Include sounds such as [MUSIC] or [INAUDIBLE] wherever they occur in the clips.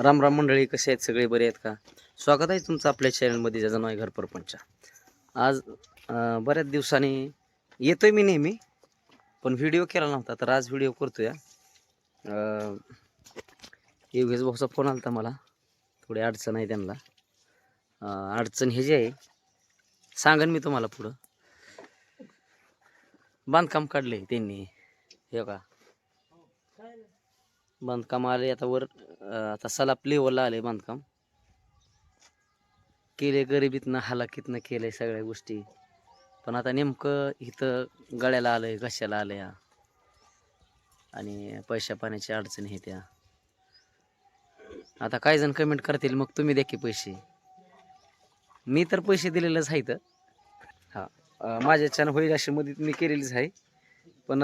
राम राम मंडळी कसे आहेत सगळे? बरे आहेत का? स्वागत आहे तुमचं आपल्या चॅनलमध्ये ज्याचं नाव आहे घरपरपंचा आज बऱ्याच बऱ्याच दिवसांनी आहे मी नेहमी पण व्हिडिओ केला नव्हता तर आज व्हिडिओ करतो या योगेश भाऊचा फोन आला होता मला. थोडी अडचण आहे त्यांना. अडचण हे जे आहे. सांगन मी तुम्हाला पुढं. बांधकाम काढले त्यांनी. हे का बांधकाम आले आता वर आता सलाप लेवलला आले बांधकाम. केले गरिबीतनं हालाकीतनं केलंय सगळ्या गोष्टी. पण आता नेमकं इथं गळ्याला आलंय घशाला आलंय. आणि पैशा पाण्याची अडचण हे त्या आता काही जण कमेंट करतील मग तुम्ही द्या की पैसे. मी तर पैसे दिलेलेच आहेत. हा माझ्याच्यानं माझ्या होईल अशी मदत मी केलेलीच आहे. पण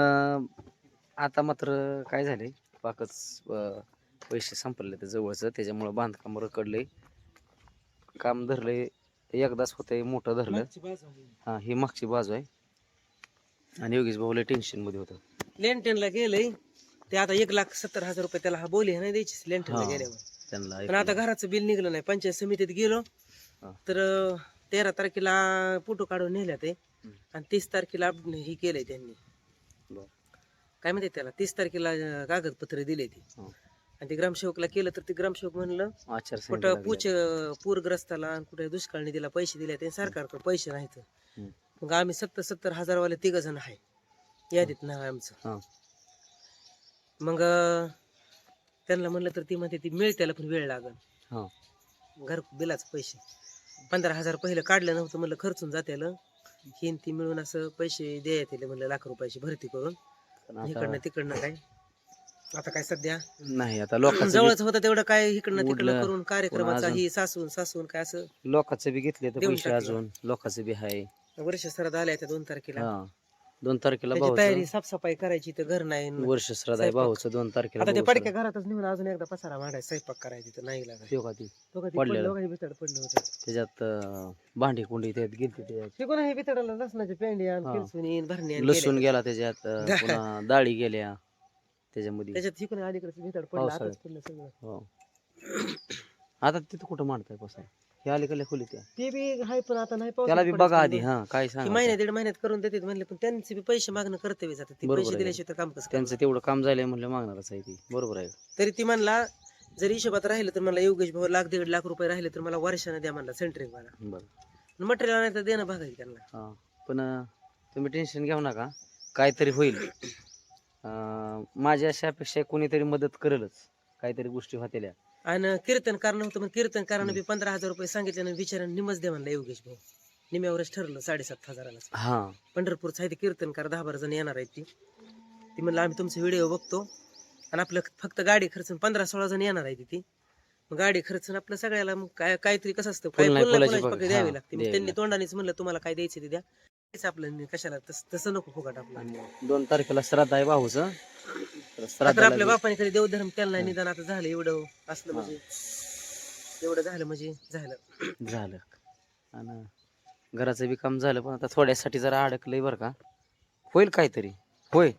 आता मात्र काय झाले पाकच पैसे संपले ते जवळचं. त्याच्यामुळं बांधकाम रकडले काम धरले एकदाच होतंय मोठं धरलं. हा ही मागची बाजू आहे. आणि योगेश भाऊला टेन्शनमध्ये होतं. लेंटेनला गेलंय. ते आता एक लाख सत्तर हजार रुपये त्याला हा बोली नाही द्यायची लेंटेनला हा. गेल्यावर. त्यांना पण आता घराचं बिल निघलं नाही. पंचायत समितीत गेलो. हा. तर अं, तेरा तारखेला फोटो काढून नेल्या ते हम्म. आणि तीस तारखेला हे केलंय त्यांनी. बरं. काय म्हणते त्याला? तीस तारखेला अं, कागदपत्र दिले ती. हा. आणि ते ग्रामसेवकला केलं तर ते ग्रामसेवक म्हणलं आचारसंहिता कुठं पूच पूरग्रस्ताला आणि कुठे दुष्काळने दिला पैसे दिले ते सरकारकडे पैसे नाहीत. मग आम्ही सत्तर सत्तर हजारवाले तिघ जण आहे. यादीत नाव आहे आमचं. हा. मग अं, त्यांना म्हणलं तर ती म्हणते ती मिळेल त्याला पण वेळ लागल. हा. घर बिलाचं पैसे. पंधरा हजार पहिलं काढलं नव्हतं म्हणलं खर्चून जात्याला. हिन ती मिळून असं पैसे द्यायचे म्हणलं लाख रुपयाची भरती करून. पण आता इकडनं तिकडनं काय? आता काय सध्या? नाही आता लोकांचं जवळच होतं तेवढं काय इकडनं तिकडनं उडलं, करून कार्यक्रमाचा अजून- ही सासून सासून काय असं? बी- लोकांचं बी घेतले तर देऊन पैसे टाकलं. अजून लोकांचं बी आहे वर्ष सरात आल्या त्या दोन तारखेला. हा. दोन तारखेला त्याची तयारी भाऊचं साफसफाई करायची तर घर नाही वर्ष श्राद्ध आहे स्वयंपाक. भाऊचं दोन तारखेला आता ते भाऊचं पडक्या घरातच नेऊन अजून एकदा पसारा मांडायचा स्वयंपाक करायची तर नाही लागत ठेव का ती दोघं ती पडलेलं. पडलं, होतं त्याच्यात अं, भांडी कुंडी त्यात गेलती त्याच्यात ते कोणा हे बिथडाला लसणाचे पेंडी आणि हा. किरसुनी भरणी आणि लसूण गेल्या. गेला त्याच्यात अं, पुन्हा डाळी गेल्या त्याच्यामध्ये त्याच्यात हिकून अलीकडे बिथड पडलं पावसाळ्यात. आताच पडलं सगळं हो आता तिथं कुठं मांडताय कसं हे अलीकडल्या खोली त्या ते बी आहे पण आता नाही पाऊस त्याला बी बघा. आधी हा काय ती सांग महिन्या दीड महिन्यात करून देतात म्हणले पण त्यांचे बी पैसे मागणं कर्तव्य जातात ते बरोबर पैसे आहे. दिल्याशिवाय तर काम कसं त्यांचं तेवढं काम झालंय म्हणलं मागणारच आहे ती. बरोबर आहे. करणार? तरी ती म्हणला जर हिशोबात राहिलं तर मला योगेश भाऊ लाख दीड लाख रुपये राहिले तर मला वर्षाने द्या म्हणला सेंटरिंग मला बरं. मटेरियल नाही तर देणं भागायचं त्यांना. हा पण अं, तुम्ही टेन्शन घेऊ नका. काहीतरी होईल. अं, माझ्या अशा अपेक्षा आहे कोणीतरी मदत करेलच. काहीतरी गोष्टी होत्या आणि कीर्तनकार नव्हतं पण कीर्तनकारानं बी पंधरा हजार रुपये सांगितल्यानं विचारानं निमच दे म्हणला योगेश भाऊ. निम्यावरच ठरलं साडेसात हजाराला. हा. पंढरपूरचं आहे ते कीर्तनकार दहा बारा जण येणार आहेत ती. ती म्हणलं आम्ही तुमचे व्हिडिओ बघतो. आणि आपलं फक्त गाडी खर्च पंधरा सोळा जण येणार आहे ती. मग गाडी खर्च आपलं सगळ्याला मग काय काहीतरी कसं असतं काय द्यावी लागते. मग त्यांनी. तोंडानेच म्हणलं तुम्हाला काय द्यायचं ते द्या. आपलं नि- कशाला तस- तसं नको फुकट आपलं. दोन तारखेला श्राद्ध आहे भाऊचं. तर तर श्राद्धाला आपल्या बापाने कधी देवधर्म केला नाही. निदान आता झालं एवढं. असलं. म्हणजे. एवढं झालं म्हणजे झालं. झालं. आणि घराचं बी काम झालं पण आता थोड्यासाठी जरा अडकलंय बरं का. होईल काहीतरी. होय.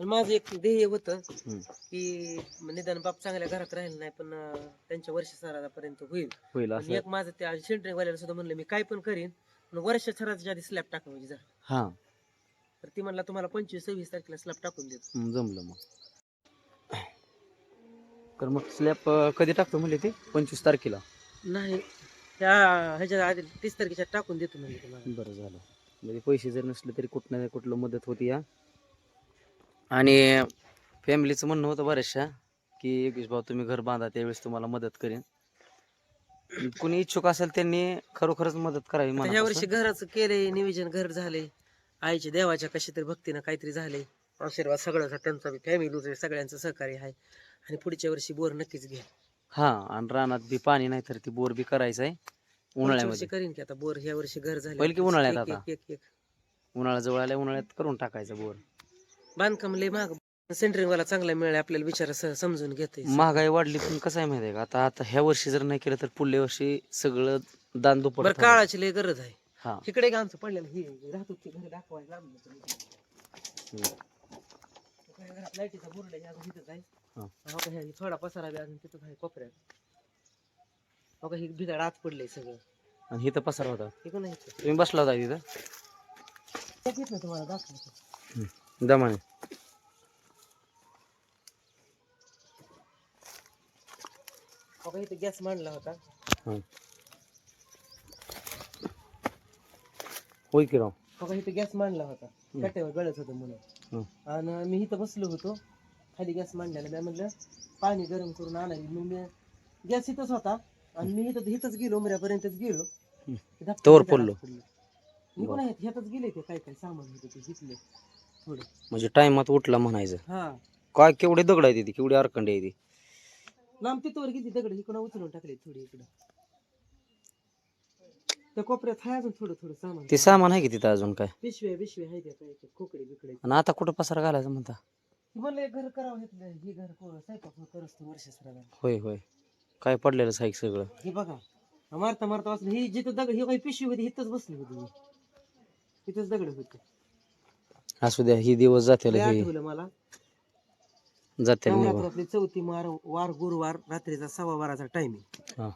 पण माझं एक ध्येय होतं हम्म. की निदान बाप चांगल्या घरात राहिलं नाही पण अं, त्यांच्या वर्ष सरापर्यंत होईल. होईल असं. एक माझं त्या सेंटरिंग वाल्याला सुद्धा म्हणलं मी काय पण करीन पण वर्ष सराच्या आधी स्लॅब टाका म्हणजे जा हा. तर ती म्हणला तुम्हाला पंचवीस सव्वीस तारखेला स्लॅब टाकून देतो. हम्म, जमलं मग. तर मग स्लॅब कधी टाकतो म्हणले ते? पंचवीस तारखेला. नाही त्या ह्याच्या आधी तीस तारखेच्या टाकून देतो म्हणजे तुम्हाला. बरं झालं. म्हणजे पैसे जर नसले तरी कुठं ना कुठलं मदत होती या आणि फॅमिलीचं म्हणणं होतं बऱ्याचशा की योगेश भाऊ तुम्ही घर बांधा त्यावेळेस तुम्हाला मदत करेन. कुणी इच्छुक असेल त्यांनी खरोखरच मदत करावी आता मनापासून. ह्या वर्षी घराचं केले नियोजन घर झाले आईच्या देवाच्या कशी तरी भक्तीनं काहीतरी झाले आशीर्वाद सगळ्याचा त्यांचा फॅमिली सगळ्यांचं सहकार्य आहे. आणि पुढच्या वर्षी बोर नक्कीच घ्या हा आणि रानात बी पाणी नाही तर ती बोर बी करायचं आहे पुढच्या वर्षी उन्हाळ्यामध्ये. करीन की आता बोर ह्या वर्षी घर झाले पहिले की उन्हाळ्यात एक- आता? एक- एक- एक. उन्हाळा जवळ आल्या उन्हाळ्यात करून टाकायचं बोर. बांधकाम लय महाग. सेंटरिंग वाला चांगला मिळाला आपल्याला विचार समजून घेते महागाई वाढली पण कसं आहे माहिती आहे का? आता आता ह्या वर्षी जर नाही केलं तर पुढल्या वर्षी सगळं दान बरं होणार. काळाची लय गरज आहे. हा. इकडे आमचं पडलेलं हे राहतो ते घरी दाखवायला लांब हम्म. घरात लाईटीचा बोर्ड आहे अजून तिथंच आहे. हा. हो का, हे थोडा पसारा बी अजून तिथंच आहे कोपऱ्यात. बघा ही भिजाड आत पडलंय सगळं. आणि इथं पसार होता. हे तुम्ही बसला होता तिथं? तुम्हाला दाखवतो. दमाने इथे गॅस मांडला होता. हं. होय की राव? इथे गॅस मांडला होता. हं. कट्ट्यावर गळत होतं म्हणून. हं. आणि मी इथं बसलो होतो. खाली गॅस मांडलेला मी म्हणलं. पाणी गरम करून आणायला. मग मी गॅस इथंच होता. आणि मी इथं इथंच गेलो उमऱ्यापर्यंतच गेलो. धक्का तोवर पडलो. मी पण आहेत ह्यातच गेले ते काय काय सामान होते ते घेतले थोडं. म्हणजे टायमात उठला म्हणायचं. हा. काय केवढे दगड आहे ती केवढी अरकंडी आहे ती लांब तिथवर किती दगड इकडं उचलून टाकले थोडी इकडं. त्या कोपऱ्यात आहे अजून थोडं थोडं सामान. ते सामान आहे की तिथं अजून काय? पिशव्या पिशव्या आहे त्या काय खोकडे बिकडे. आणि आता कुठं पसार घालायचं म्हणता? म्हणलं एक घर करावं घेतलं हे घर को- स्वयंपाक होय होय. काय पडलेलं आहे सगळं? हे बघा. मारता मारता वाचलं ही जिथं दगड ही काही पिशवी होती इथंच बसली होती मी. इथंच दगड होते. असू द्या ही दिवस जातील ते हे. आठवलं मला. जातील निघून नवरात्रातली चौथी मार वार गुरुवार रात्रीचा सव्वा बाराचा टायमिंग हा.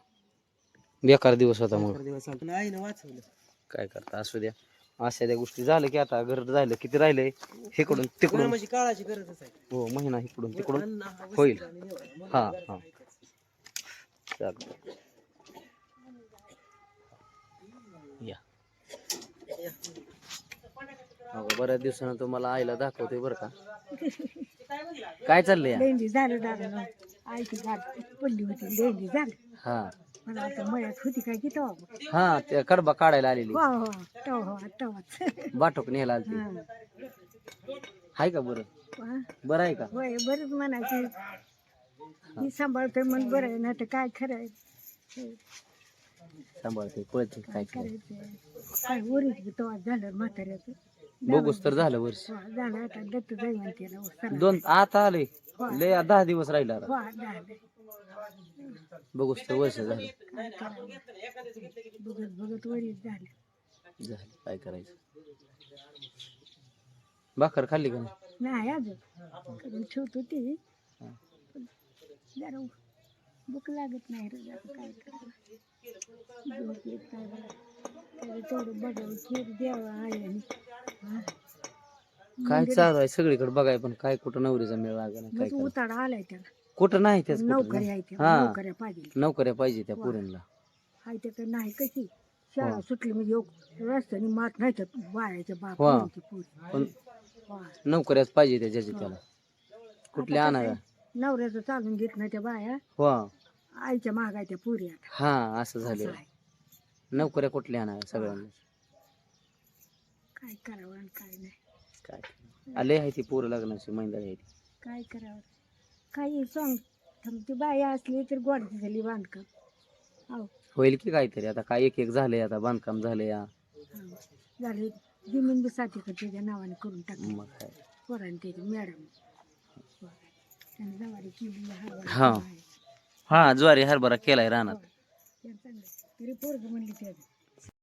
बेकार दिवस होता मग. दिवस आला. आईनं वाचवलं. काय करता असू द्या. अशा त्या गोष्टी झाल्या की आता घर राहिलं किती राहिलंय इकडून तिकडून म्हणजे काळाची गरजच आहे हो महिना इकडून तिकडून हा होईल. हा हा. चालतं या या. हो बऱ्याच दिवसानं तुम्हाला आईला दाखवते बरं का [LAUGHS] काय चाललंय या? झालं झालं पडली होती झालं हा मला आता मळ्यात होती काय की तो हा त्या कडबा काढायला आलेली. हो हो हो बाटोक न्यायला आलती. हाय का बरं? बरं आहे का? होय बरंच म्हणायची. मी सांभाळतोय म्हण बरं आहे ना तर काय खरं आहे? सांभाळते कळते काय काय करायचं काय उरीच तो झालं म्हाताऱ्याचं. बघूच तर झालं वर्ष. हो, झालं आता दत्त सर दोन आता आले लय दहा दिवस राहिला आता. हो झालं बघूच तर वर्ष झालं. काय करावं बघत बघत वरीच झालं. झालं. काय करायचं? भाकर खाल्ली का नाही? नाही अजून. करून ठेवतो ती. हा. पण जरा भूक लागत नाही रे काय करावं. झोप येत नाही बघा. त्याला तेवढं बघावं खीर द्यावं आहे आणि हा. काय चालू आहे सगळीकडे बघाय पण काय कुठं नवरीचा मेळ लागा काय मग करायचं? उतारा आलाय त्याला. कुठं नाही त्याच नोकरी आहे त्या हा. नोकऱ्या पाहिजे. नोकऱ्या पाहिजे त्या पोरींना. हाय त्या नाही कशी. शाळा. सुटली म्हणजे योग रस्त्याने मात नाही तर बायाच्या बाप. पोरीची पोरी. पण वा. नोकऱ्याच पाहिजे त्या ज्याची त्याला. कुठल्या आता आणाव्या आहे, नवऱ्याचं चालून घेत नाही त्या बाया. हो आईच्या महागायच्या पुरी आता. हा असं असं झालं आहे. नोकऱ्या कुठल्या आणाव्या सगळ्यांना काय करावं आणि काय नाही. काय आले आहे ती पोरं लग्नाची आहे ती. काय करावं? काही सॉंग ती बाई असली तर गोडची झाली बांधकाम. हो होईल की काहीतरी आता काय एक एक झालंय आता बांधकाम झालंय या. झाली जमीन बी साठी त्याच्या नावाने करून टाकली मग काय. पोरांनी त्याची मॅडम. त्याने जवारी केली हरभरा हा. केला. आहे. हा ज्वारी हरभरा केलाय रानात. त्यानं चांगलं. तरी पोरग म्हणली त्याचं